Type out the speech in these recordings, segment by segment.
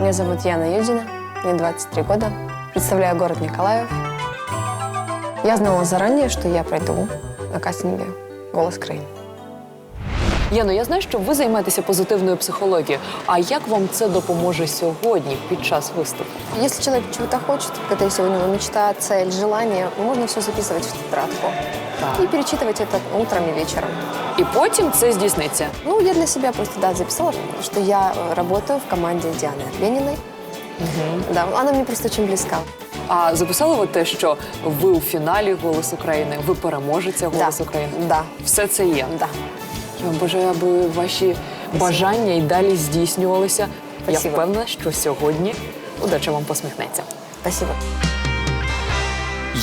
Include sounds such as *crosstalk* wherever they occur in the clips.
Меня зовут Яна Юдина, мне 23 года. Представляю город Николаев. Я знала заранее, что я пройду на кастинге «Голос країни». Яно, я знаю, що ви займаєтеся позитивною психологією. А як вам це допоможе сьогодні під час виступу? Если человек чего-то хочет, это если у него мечта, цель, желание, можно все записывать в тетрадку и перечитывать это утром и вечером. І потім це здійсниться. Ну, я для себя просто, да, записала, что я э, работаю в команде Дианы Арбениной. Да, она мне просто очень близка. А записали ви те, що ви у фіналі Голос України, ви переможеця Голос да. України. Да, Все це є. да. Я вам бажаю, аби ваші бажання і далі здійснювалися. Я Спасибо. впевнена, що сьогодні удача вам посміхнеться. Спасибо.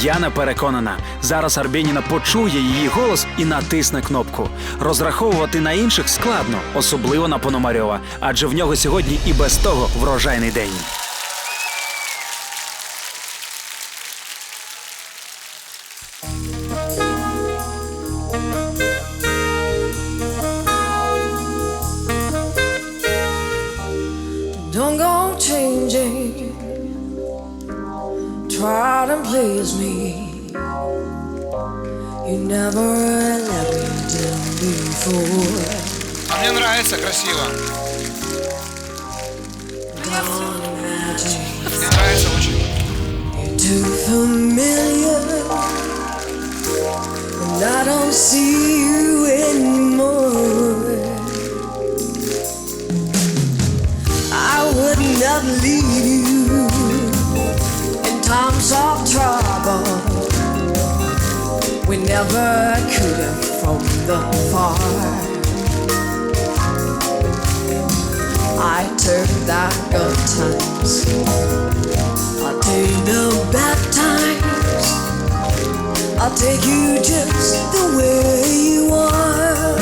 Яна переконана, зараз Арбєніна почує її голос і натисне кнопку. Розраховувати на інших складно, особливо на Пономарьова, адже в нього сьогодні і без того врожайний день. Don't go changing. Try to please me. You never let me down before. А мне нравится, красиво. Мне нравится очень. You're too familiar. And I don't see you anymore. Could have from the far. I took the good times. I'll take the bad times. I'll take you just the way you are.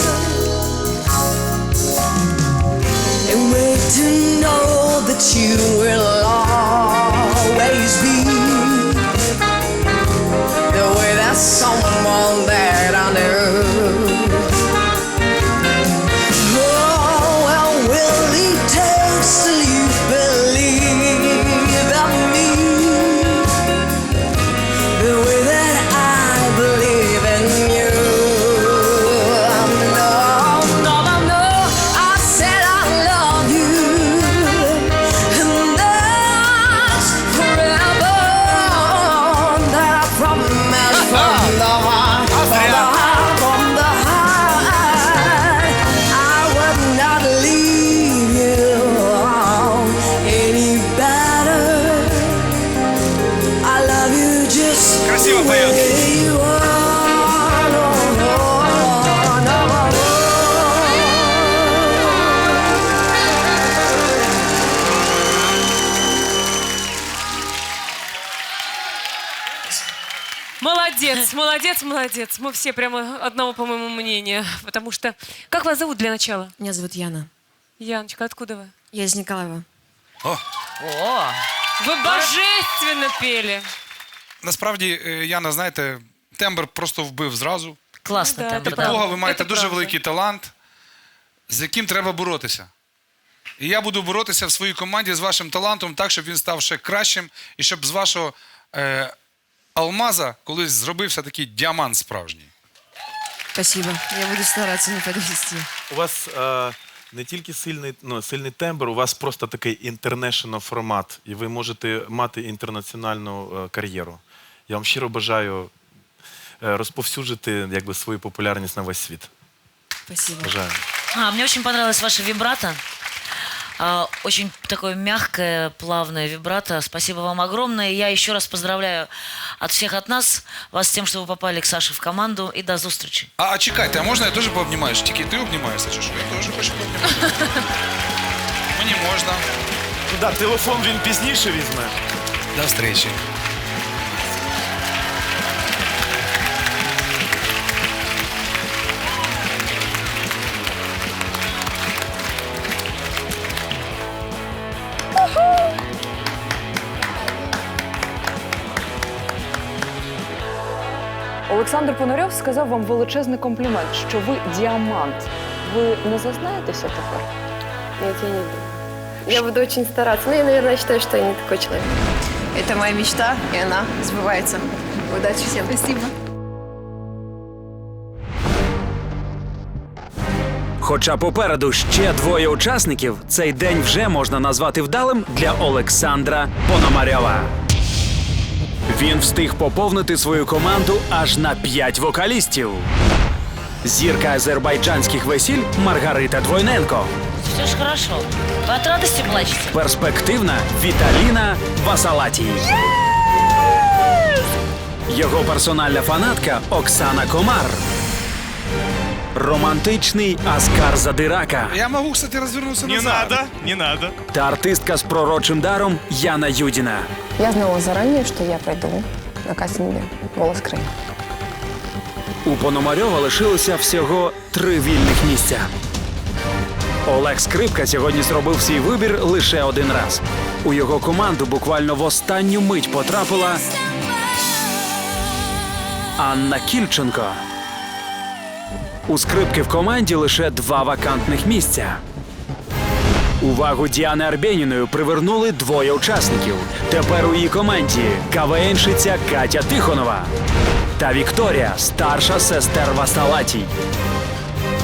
And wait to know that you will Молодец, молодец, молодец. Мы все прямо одного, по-моему, мнения. Потому что... Как вас зовут для начала? Меня зовут Яна. Яночка, откуда вы? Я из Николаева. Вы божественно пели. Насправді, е, Яна, знаєте, тембр просто вбив зразу. Класно Да, тебе. это Від Бога ви правда. маєте Це дуже правда. великий талант, з яким треба боротися. І я буду боротися в своїй команді з вашим талантом так, щоб він став ще кращим, і щоб з вашого е, алмаза колись зробився такий діамант справжній. Спасибо. Я буду стараться не подвести. У вас е, не тільки сильний, ну, сильний тембр, у вас просто такий інтернешнл формат, і ви можете мати інтернаціональну е, кар'єру. Я вам щиро бажаю е, розповсюджити якби, свою популярність на весь світ. Спасибо. Бажаю. А, мне очень понравилась ваша вибрато. А, Очень такое мягкое, плавное вибрато. Спасибо вам огромное. Я еще раз поздравляю от всех от нас вас с тем, что вы попали к Саше в команду. И до зустрічі. А, а чекайте, а можна я теж пообнімаюсь? Тільки ти обнімаєшся, чи що? Я теж хочу пообніматися. *laughs* Мені можна. Ну, да, телефон він пізніше візьме. До встречи. Олександр Понарьов сказав вам величезний комплімент, що ви діамант. Ви не зазнаєтеся тепер? Нет, я не думаю. Я буду очень стараться. Ну, я, наверное, считаю, что я не такой человек. Это моя мечта, и она сбывается. Удачи всем. Спасибо. Хоча попереду ще двоє учасників, цей день вже можна назвати вдалим для Олександра Пономарьова. Він встиг поповнити свою команду аж на п'ять вокалістів. Зірка азербайджанських весіль Маргарита Двойненко, Все ж хорошо. Вы от радости плачете? перспективна Віталіна Васалатій. Його персональна фанатка Оксана Комар. Романтичний Аскар Задирака. Я можу, кстати, розвернутися Не назад. надо, не надо. та артистка з пророчим даром Яна Юдіна. Я знала заранее, что я пройду на кастинге «Голос Крым». У Пономарьова лишилося всього три вільних місця. Олег Скрипка сьогодні зробив свій вибір лише один раз. У його команду буквально в останню мить потрапила Анна Кільченко. У скрипки в команді лише два вакантних місця. Увагу Діани Арбєніною привернули двоє учасників. Тепер у її команді КВНщиця Катя Тихонова та Вікторія, старша сестер Васалатій.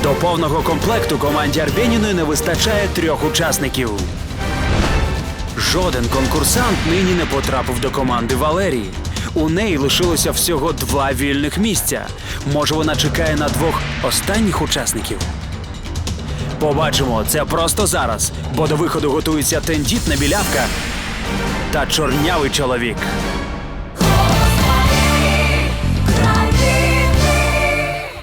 До повного комплекту команді Арбєніної не вистачає трьох учасників. Жоден конкурсант нині не потрапив до команди Валерії. У неї лишилося всього два вільних місця. Може, вона чекає на двох останніх учасників. Побачимо це просто зараз, бо до виходу готується тендітна білявка та чорнявий чоловік.